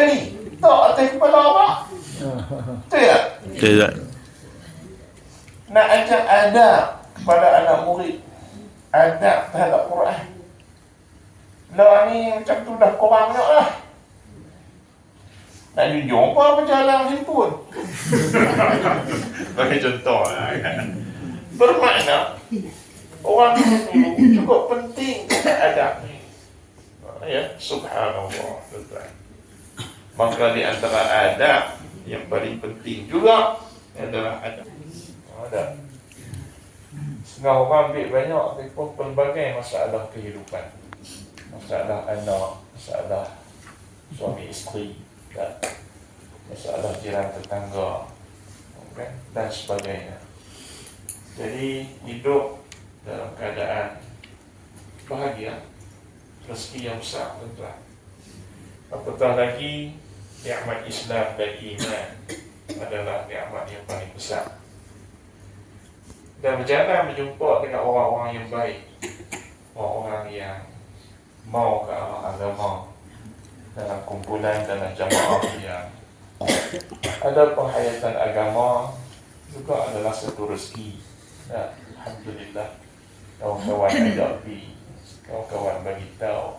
tiga kali. Tak atas kepala apa? Betul tak? Tidak. Nak ajak adab kepada anak murid. Adab terhadap Quran. Lah ni macam tu dah kurang banyak lah. Nak junjung apa apa jalan handphone. Bagi contoh lah kan. Bermakna orang dulu cukup penting adab ni. Ya, subhanallah. Tuan. Maka di antara adab yang paling penting juga adalah adab. Adab. Setengah orang ambil banyak tapi pelbagai masalah kehidupan. Masalah anak, masalah suami isteri, dan masalah jiran tetangga kan? dan sebagainya. Jadi hidup dalam keadaan bahagia, rezeki yang besar tuan-tuan. Apatah lagi nikmat Islam dan iman adalah nikmat yang paling besar. Dan berjalan berjumpa dengan orang-orang yang baik, orang-orang yang mau ke arah agama dalam kumpulan dalam jamaah yang ada penghayatan agama juga adalah satu rezeki. Ya, Alhamdulillah. Kawan-kawan ajak pergi, kawan-kawan bagi tahu.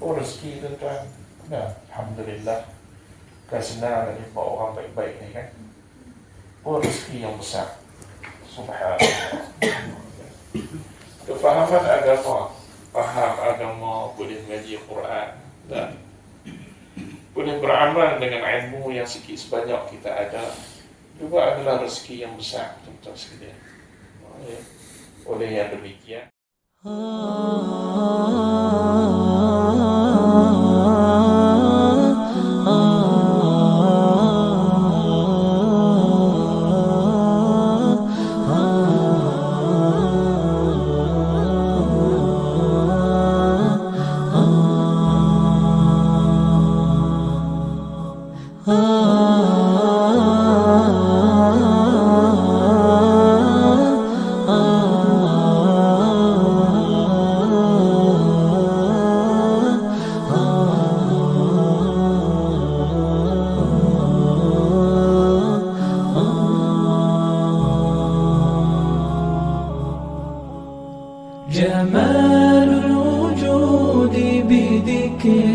Oh rezeki tuan-tuan. Ya, Alhamdulillah. Senang nak jumpa orang baik-baik ni kan. Oh rezeki yang besar. Subhanallah. Kefahaman agama, faham agama boleh mengaji Quran dan boleh beramal dengan ilmu yang sikit sebanyak kita ada juga adalah rezeki yang besar tuan-tuan sekalian. Oleh yang demikian جمال الوجود بذكر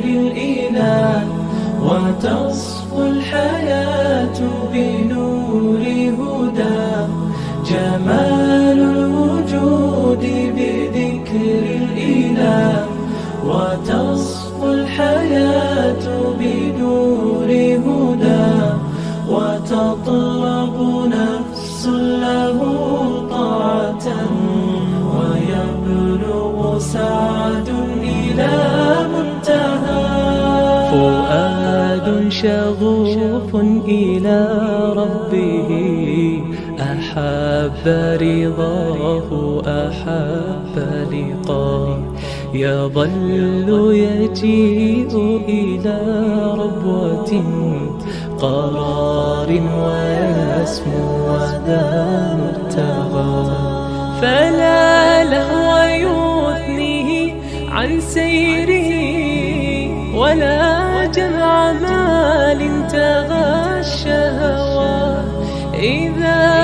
شغوف إلى ربه أحب رضاه أحب لقاه. يظل يجيء إلى ربوة قرار ويسمو وذا مرتغى. فلا لهو يثنيه عن سيره ولا ضلال تغشى هواه. إذا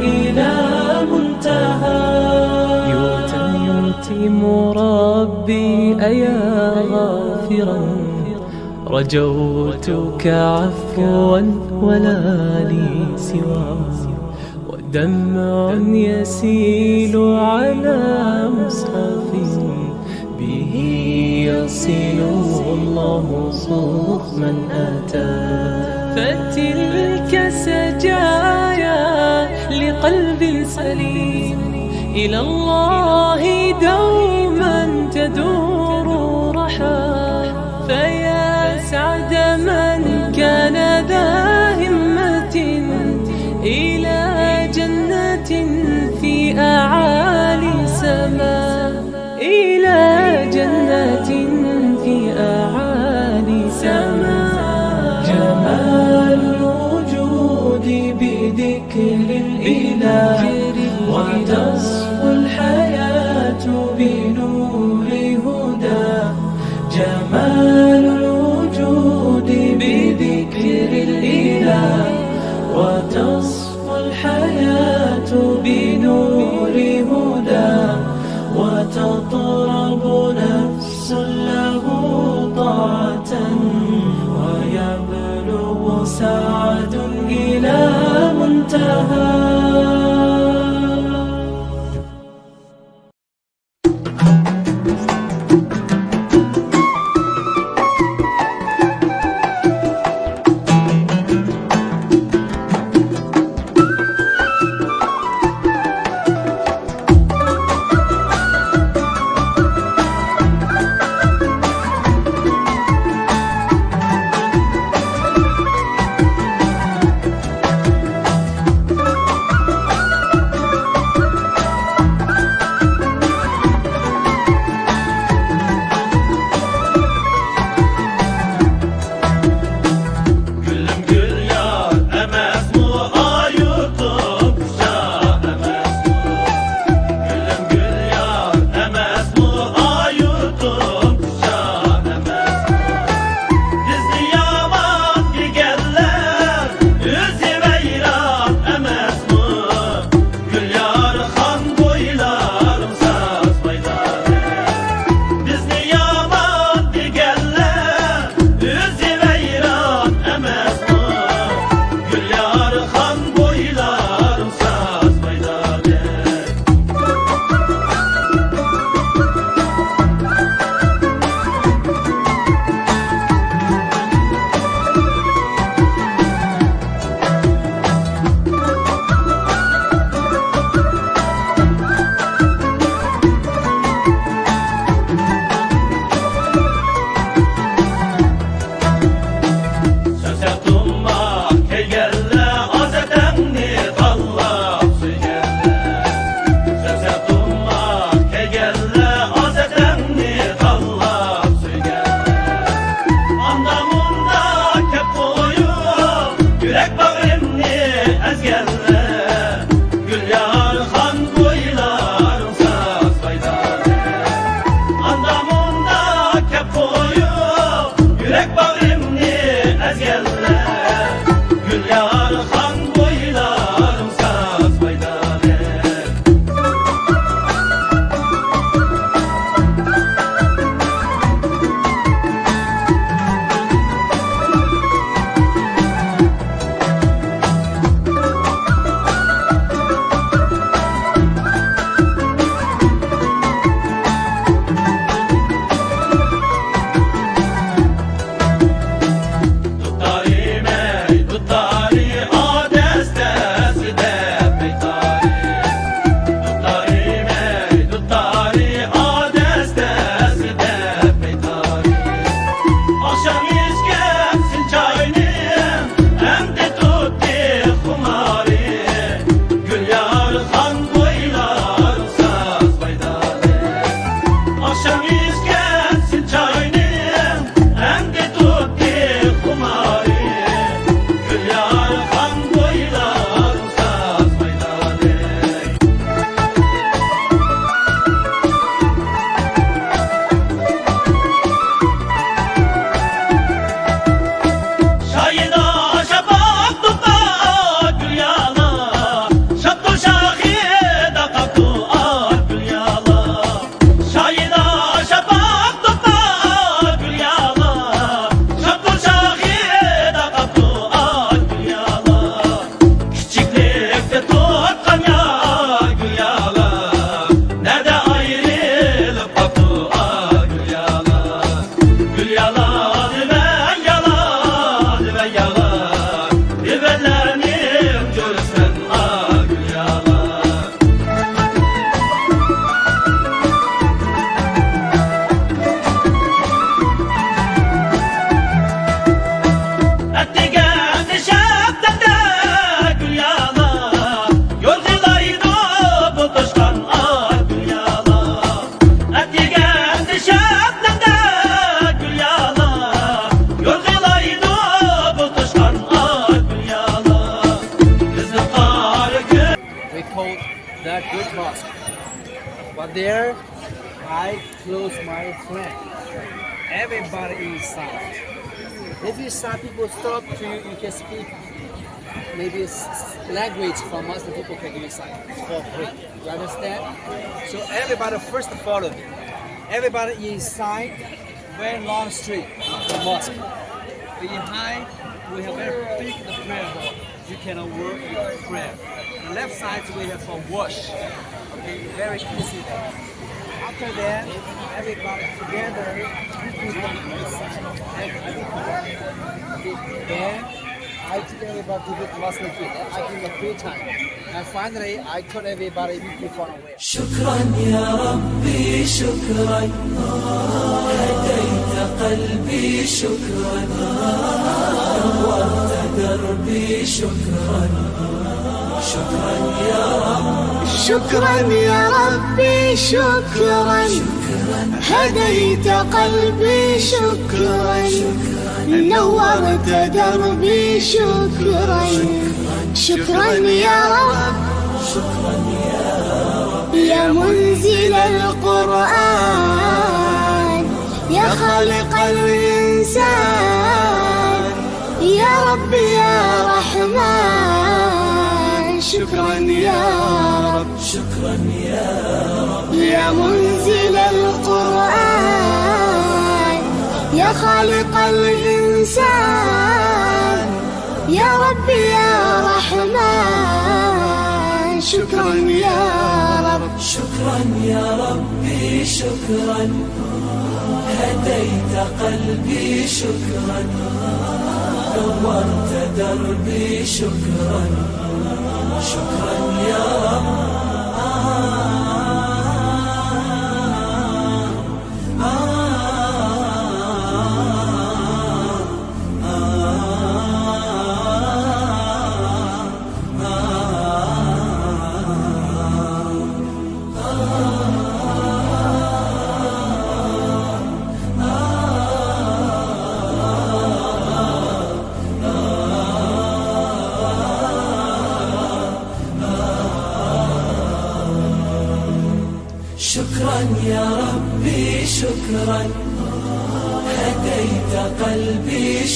إلى منتهى يتم يوتم ربي أيا غافرا رجوتك عفوا ولا لي سوى ودمع يسيل على مصحف به يصل الله صوف من أتى. فتلك سجايا قلب سليم. إلى الله دوما. الحياة بنور هدى وتطرب نفس له طاعة ويبلغ سعد إلى منتهى there, I close my friend. Everybody inside. If you start people stop to you, you can speak maybe language from Muslim people can give you sign for free. You understand? So everybody first follow me. Everybody inside, very long street, the mosque. Behind, we have very big prayer hall You can work with prayer. The left side we have for wash. Okay, very easy there. After that, everybody together, you people inside. Everybody. Okay, Then I took everybody to the Muslim field. I give a free time. And finally, I told everybody meet me far away. شكرا يا ربي شكرا هديت قلبي شكرا نورت دربي شكرا شكرا يا رب. شكرا يا ربي شكرا. هديت قلبي شكرا. نورت دربي شكرا. شكرا يا رب. يا منزل القرآن يا خالق الإنسان. يا رب يا رحمن. شكرا يا رب. شكرا يا يا منزل القرآن. يا خالق الإنسان. يا رب يا رحمن. شكرا يا رب. شكرا يا ربي شكرا. هديت قلبي شكرا. نورت دربي شكرا شكرا يا رب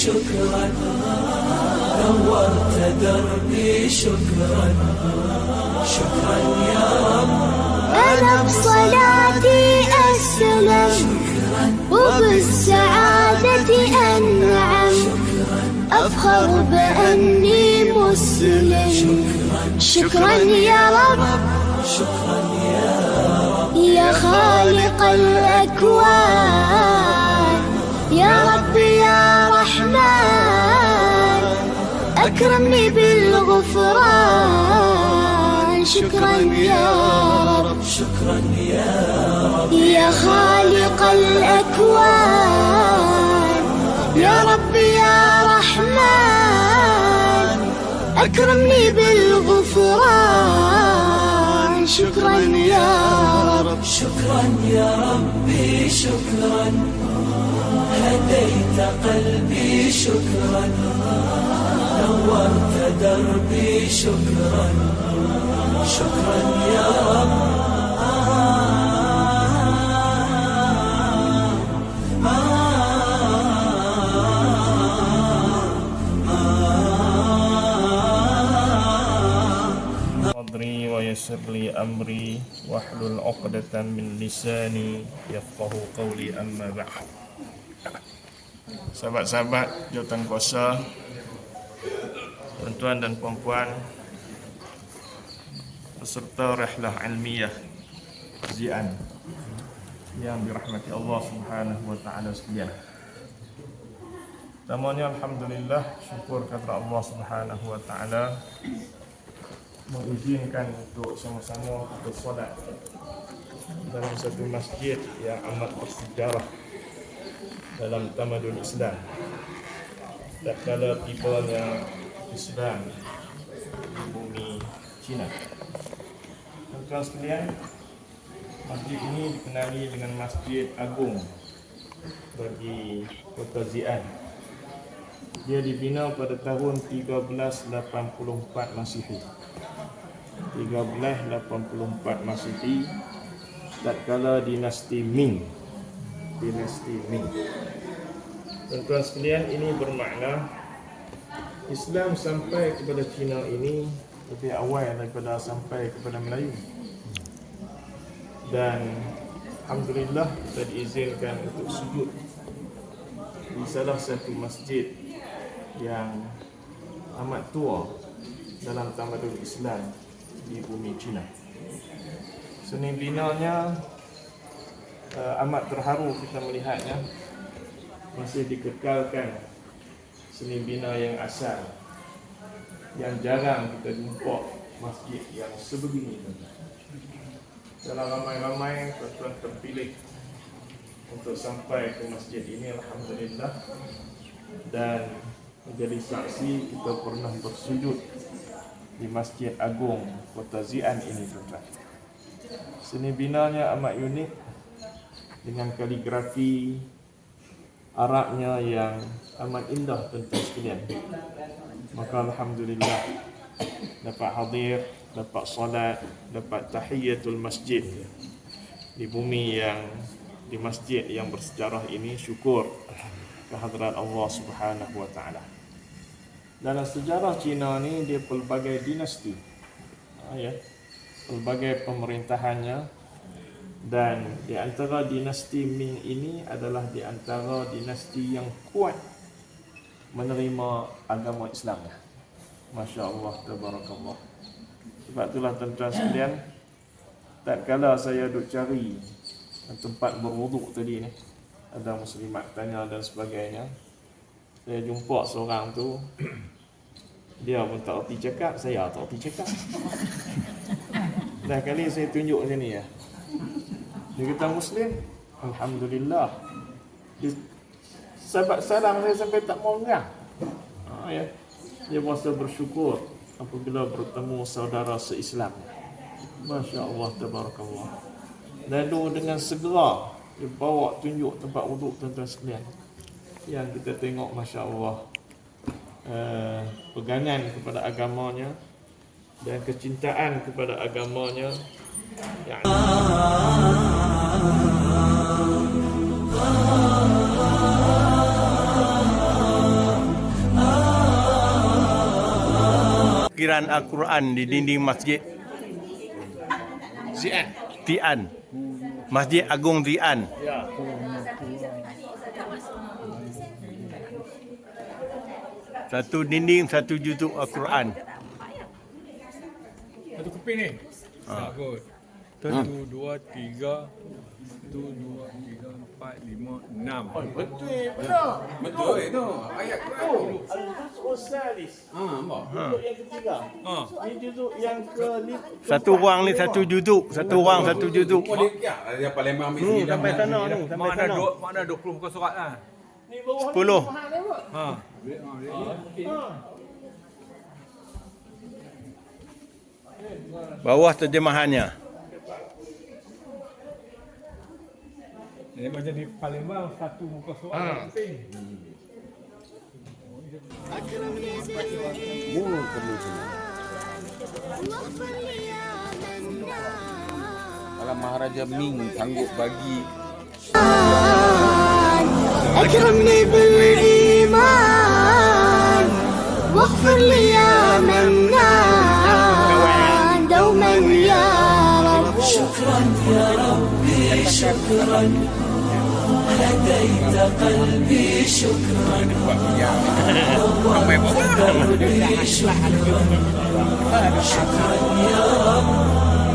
شكرا نورت دربي شكرا شكرا يا رب أنا بصلاتي أسلم وبالسعادة أنعم أفخر بأني مسلم شكرا يا رب شكرا يا يا خالق الأكوان أكرمني بالغفران. شكرا يا رب. شكرا يا يا خالق الأكوان. يا رب يا رحمن. أكرمني بالغفران. شكرا يا رب. شكرا يا ربي شكرا. هديت قلبي شكرا. نورت دربي شكرا شكرا يا رب صدري ويسر لي أمري واحلل عقدة من لساني يفقه قولي أما بعد Sahabat-sahabat jawatan kuasa Tuan-tuan dan puan-puan Peserta rehlah ilmiah Zian Yang dirahmati Allah subhanahu wa ta'ala sekalian Pertamanya Alhamdulillah Syukur kata Allah subhanahu wa ta'ala mengizinkan untuk sama-sama kita solat dalam satu masjid yang amat bersejarah dalam tamadun Islam. Tak kala tibanya Islam di bumi Cina. Tuan-tuan sekalian, masjid ini dikenali dengan Masjid Agung bagi Kota Zian. Dia dibina pada tahun 1384 Masihi. 1384 Masehi tatkala dinasti Ming dinasti Ming Tuan-tuan sekalian ini bermakna Islam sampai kepada Cina ini lebih awal daripada sampai kepada Melayu dan Alhamdulillah kita diizinkan untuk sujud di salah satu masjid yang amat tua dalam tamadun Islam di bumi Cina. Seni binanya uh, amat terharu kita melihatnya masih dikekalkan seni bina yang asal yang jarang kita jumpa masjid yang sebegini dalam ramai-ramai tuan-tuan terpilih untuk sampai ke masjid ini Alhamdulillah dan menjadi saksi kita pernah bersujud di Masjid Agung Kota Zian ini tuan-tuan. Seni binanya amat unik dengan kaligrafi Arabnya yang amat indah tuan-tuan sekalian. Maka Alhamdulillah dapat hadir, dapat solat, dapat tahiyatul masjid di bumi yang di masjid yang bersejarah ini syukur kehadrat Allah Subhanahu wa taala. Dalam sejarah Cina ni dia pelbagai dinasti. Ha, ya. Pelbagai pemerintahannya dan di antara dinasti Ming ini adalah di antara dinasti yang kuat menerima agama Islam. Masya Allah, tabarakallah. Sebab itulah tuan-tuan sekalian, tak kala saya duk cari tempat berwuduk tadi ni, ada muslimat tanya dan sebagainya. Saya jumpa seorang tu, dia pun tak erti cakap, saya tak erti cakap. Dah kali saya tunjuk sini ya. Dia kata Muslim, Alhamdulillah. Sahabat salam saya sampai tak mau ngah. Ha, ya. Dia merasa bersyukur apabila bertemu saudara seislam. Masya Allah, tabarakallah. Lalu dengan segera dia bawa tunjuk tempat wuduk tuan-tuan sekalian. Yang kita tengok Masya Allah uh, pegangan kepada agamanya dan kecintaan kepada agamanya Kiran Al-Quran di dinding masjid Zian. Tian Masjid Agung Tian Ya. Satu dinding satu juzuk Al-Quran Satu keping ni. Ha. Bagus. Satu, dua, tiga. Satu, dua, tiga, empat, lima, enam. Betul, betul. Betul itu. Ayat Quran. Al-Juz'ul Salis. Ha, nampak? Juzuk yang ketiga. Ha. Ini juzuk yang ke Satu orang ni satu juzuk Satu orang satu juzuk Kau dia kiak. Dia Palembang ambil Hmm, sini. sampai sana ni Sampai Mak ada sana dua, mak ada 20 muka surat lah. Ni bawah ni Sepuluh. Ha. Ha. Bawah terjemahannya Dia macam di Palembang satu muka surat. Ha. penting. واغفر لي يا منان Kalau Maharaja Ming sanggup bagi أكرمني بالإيمان واغفر لي يا منان دوما يا رب شكرا يا ربي شكرا هديت قلبي شكرا نورت دربي شكرا. شكرا يا رب.